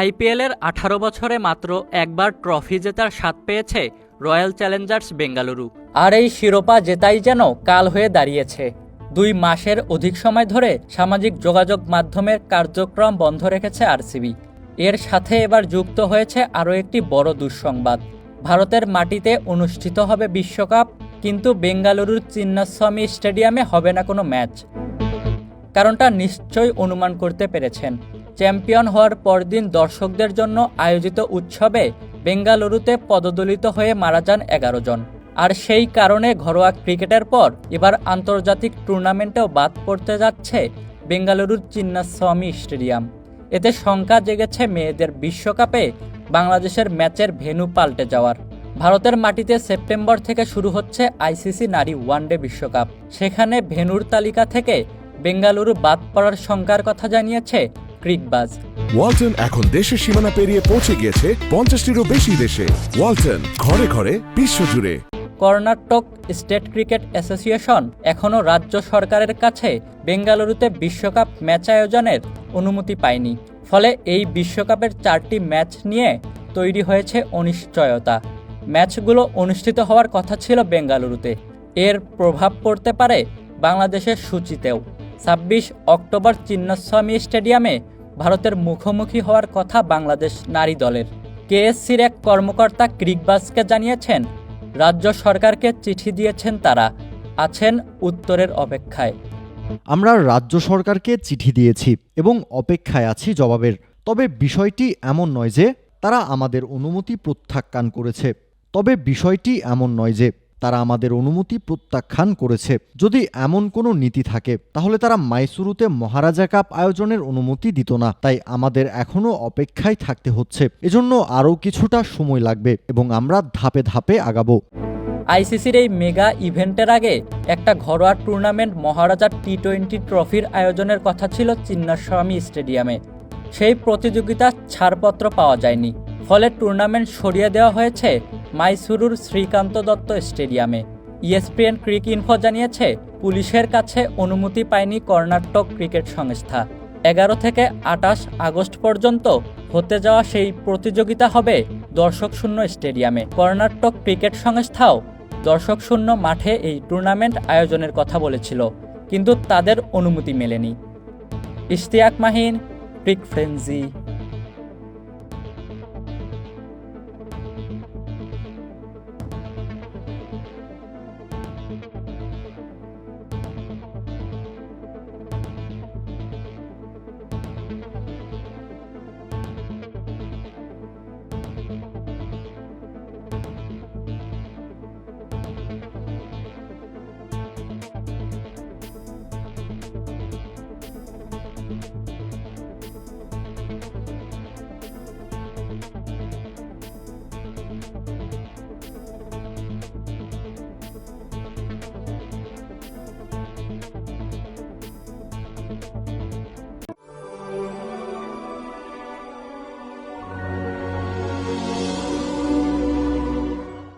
আইপিএলের আঠারো বছরে মাত্র একবার ট্রফি জেতার স্বাদ পেয়েছে রয়্যাল চ্যালেঞ্জার্স বেঙ্গালুরু। আর এই শিরোপা জেতাই যেন কাল হয়ে দাঁড়িয়েছে। দুই মাসের অধিক সময় ধরে সামাজিক যোগাযোগ মাধ্যমের কার্যক্রম বন্ধ রেখেছে আরসিবি। এর সাথে এবার যুক্ত হয়েছে আরও একটি বড় দুঃসংবাদ। ভারতের মাটিতে অনুষ্ঠিত হবে বিশ্বকাপ, কিন্তু বেঙ্গালুরুর চিন্নাস্বামী স্টেডিয়ামে হবে না কোনো ম্যাচ। কারণটা নিশ্চয়ই অনুমান করতে পেরেছেন। চ্যাম্পিয়ন হওয়ার পরদিন দর্শকদের জন্য আয়োজিত উৎসবে বেঙ্গালুরুতে পদদলিত হয়ে মারা যান এগারো জন। আর সেই কারণে ঘরোয়া ক্রিকেটের পর এবার আন্তর্জাতিক টুর্নামেন্টেও বাদ পড়তে যাচ্ছে বেঙ্গালুরুর চিন্নাস্বামী স্টেডিয়াম। এতে শঙ্কা জেগেছে মেয়েদের বিশ্বকাপে বাংলাদেশের ম্যাচের ভেন্যু পাল্টে যাওয়ার। ভারতের মাটিতে সেপ্টেম্বর থেকে শুরু হচ্ছে আইসিসি নারী ওয়ানডে বিশ্বকাপ। সেখানে ভেনুর তালিকা থেকে বেঙ্গালুরু বাদ পড়ার শঙ্কার কথা জানিয়েছে ক্রিকবাজ। ওয়ালটন এখন দেশের সীমানা পেরিয়ে পৌঁছে গিয়েছে পঞ্চাশটিরও বেশি দেশে। ওয়ালটন ঘরে ঘরে বিশ্বজুড়ে। কর্ণাটক স্টেট ক্রিকেট অ্যাসোসিয়েশন এখনও রাজ্য সরকারের কাছে বেঙ্গালুরুতে বিশ্বকাপ ম্যাচ আয়োজনের অনুমতি পায়নি। ফলে এই বিশ্বকাপের চারটি ম্যাচ নিয়ে তৈরি হয়েছে অনিশ্চয়তা। ম্যাচগুলো অনুষ্ঠিত হওয়ার কথা ছিল বেঙ্গালুরুতে। এর প্রভাব পড়তে পারে বাংলাদেশের সূচিতেও। ছাব্বিশ অক্টোবর চিন্নাস্বামী স্টেডিয়ামে ভারতের মুখোমুখি হওয়ার কথা বাংলাদেশ নারী দলের। কেএসসির এক কর্মকর্তা ক্রিকবাসকে জানিয়েছেন, রাজ্য সরকারকে চিঠি দিয়েছেন তারা, আছেন উত্তরের অপেক্ষায়। আমরা রাজ্য সরকারকে চিঠি দিয়েছি এবং অপেক্ষায় আছি জবাবের। তবে বিষয়টি এমন নয় যে তারা আমাদের অনুমতি প্রত্যাখ্যান করেছে। তবে বিষয়টি এমন নয় যে তারা আমাদের অনুমতি প্রত্যাখ্যান করেছে। যদি এমন কোনো নীতি থাকে, তাহলে তারা মাইসুরুতে মহারাজা কাপ আয়োজনের অনুমতি দিত না। তাই আমাদের এখনও অপেক্ষায় থাকতে হচ্ছে। এজন্য আরও কিছুটা সময় লাগবে এবং আমরা ধাপে ধাপে আগাবো। আইসিসির এই মেগা ইভেন্টের আগে একটা ঘরোয়া টুর্নামেন্ট মহারাজা টি টোয়েন্টি ট্রফির আয়োজনের কথা ছিল চিন্নাস্বামী স্টেডিয়ামে। সেই প্রতিযোগিতার ছাড়পত্র পাওয়া যায়নি। ফলে টুর্নামেন্ট সরিয়ে দেওয়া হয়েছে মাইসুরুর শ্রীকান্ত দত্ত স্টেডিয়ামে। ইএসপিএন ক্রিক ইনফো জানিয়েছে, পুলিশের কাছে অনুমতি পায়নি কর্ণাটক ক্রিকেট সংস্থা। এগারো থেকে আটাশ আগস্ট পর্যন্ত হতে যাওয়া সেই প্রতিযোগিতা হবে দর্শক শূন্য স্টেডিয়ামে। কর্ণাটক ক্রিকেট সংস্থাও দর্শক শূন্য মাঠে এই টুর্নামেন্ট আয়োজনের কথা বলেছিল, কিন্তু তাদের অনুমতি মেলেনি। ইশতিয়াক মাহিন, ক্রিক ফ্রেন্সি।